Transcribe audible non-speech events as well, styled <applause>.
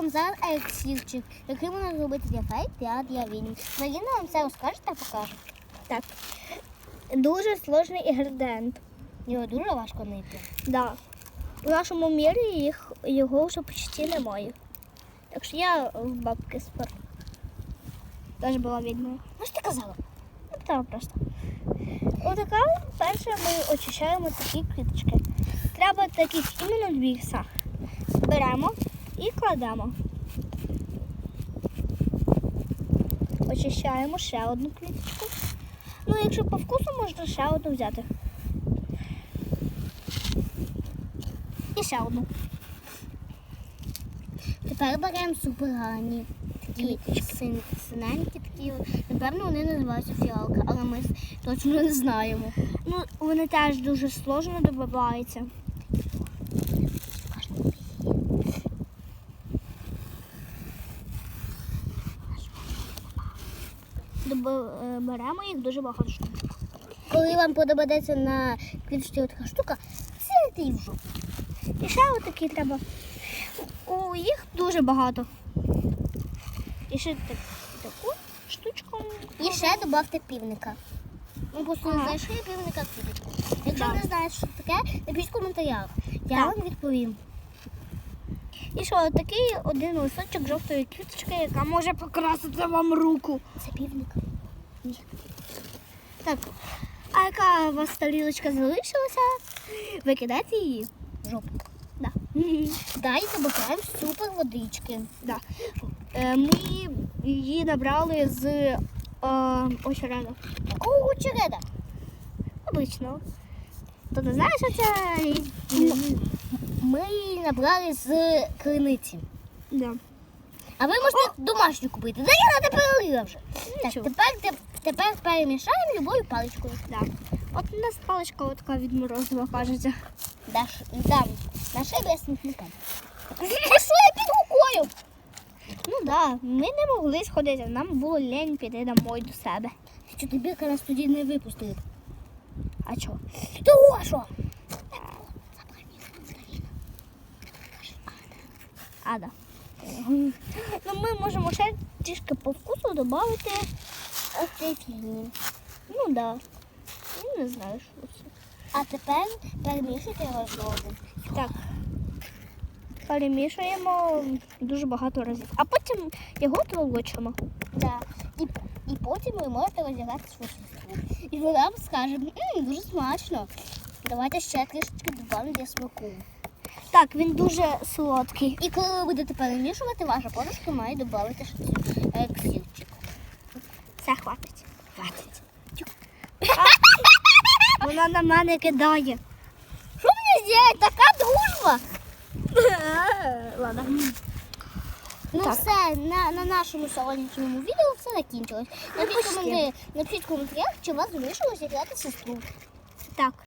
вам зараз елексірчик, який можна зробити для та для вінів. Маріна вам це розкаже та покаже. Так. Дуже сложний інгредієнт. Його дуже важко знайти. Да. В нашому мірі їх, його вже почти немає. Так що я в бабки спор. Теж була відьмою. Ну що ти казала? Ну, так просто. Отака перше ми очищаємо такі квіточки. Треба таких іменно дві са. Беремо і кладемо. Очищаємо ще одну квіточку. Ну, якщо по вкусу, можна ще одну взяти. І ще одну. Тепер беремо супергані. Такі син, синенькі такі. Напевно, вони називаються фіалка, але ми точно не знаємо. Ну, вони теж дуже сложно добиваються. Доби- е, Беремо їх дуже багато штук. Коли вам подобається на квіточці така штука, це її в жопу. І ще отакі треба. У їх дуже багато. І ще так, таку штучку. І ще додавте півника. Ми просто Ага. знайшли півника квіточку. Якщо Да. не знаєте, що таке, напишіть в коментарях. Я Так. вам відповім. І що, отакий один листочок жовтої квіточки, яка може покрасити вам руку. Це півник. Так, а яка у вас тарілочка залишилася? Ви кидаєте її? В жопу. Да. <laughs> Далі добавляємо супер водички. Да. Е, Ми її набрали з е, очереда. Якого очереда? Обичного. То ти знаєш, що це? Ми набрали з криниці. Да. А ви можете домашню купити. Да я не перелила вже. Так, тепер, теп- тепер перемішаємо любою паличкою. Да. От у нас паличка от така від морозива, кажеться. Даш, дам. Наши без смітника. Я під рукою? Ну так, да, ми не могли сходити, нам було лень піти домой до себе. Що тобі нас тоді не випустили? А чого? Того що? А. Ну, ми можемо ще трішки по вкусу додати. Фільм. Ну так. Да. Ну, Не знаю, що це. А тепер перемішуйте його знову. Так. Перемішуємо дуже багато разів. А потім його толочимо. Да. І, і потім ви можете розіграти сестру. І вона вам скаже, «М, дуже смачно. Давайте ще трішечки додамо для смаку. Так, він дуже солодкий. І коли ви будете перемішувати, ваша подружка має додати е, ксілчик. Все хватить. Хватить. Вона на мене кидає. Що мені зробити? Така дружба? Ладно. Ну Так. все, на, на нашому сьогоднішньому відео все закінчилось. Напишіть, в коментарях, чи у вас залишилось зіграти сестру. Так.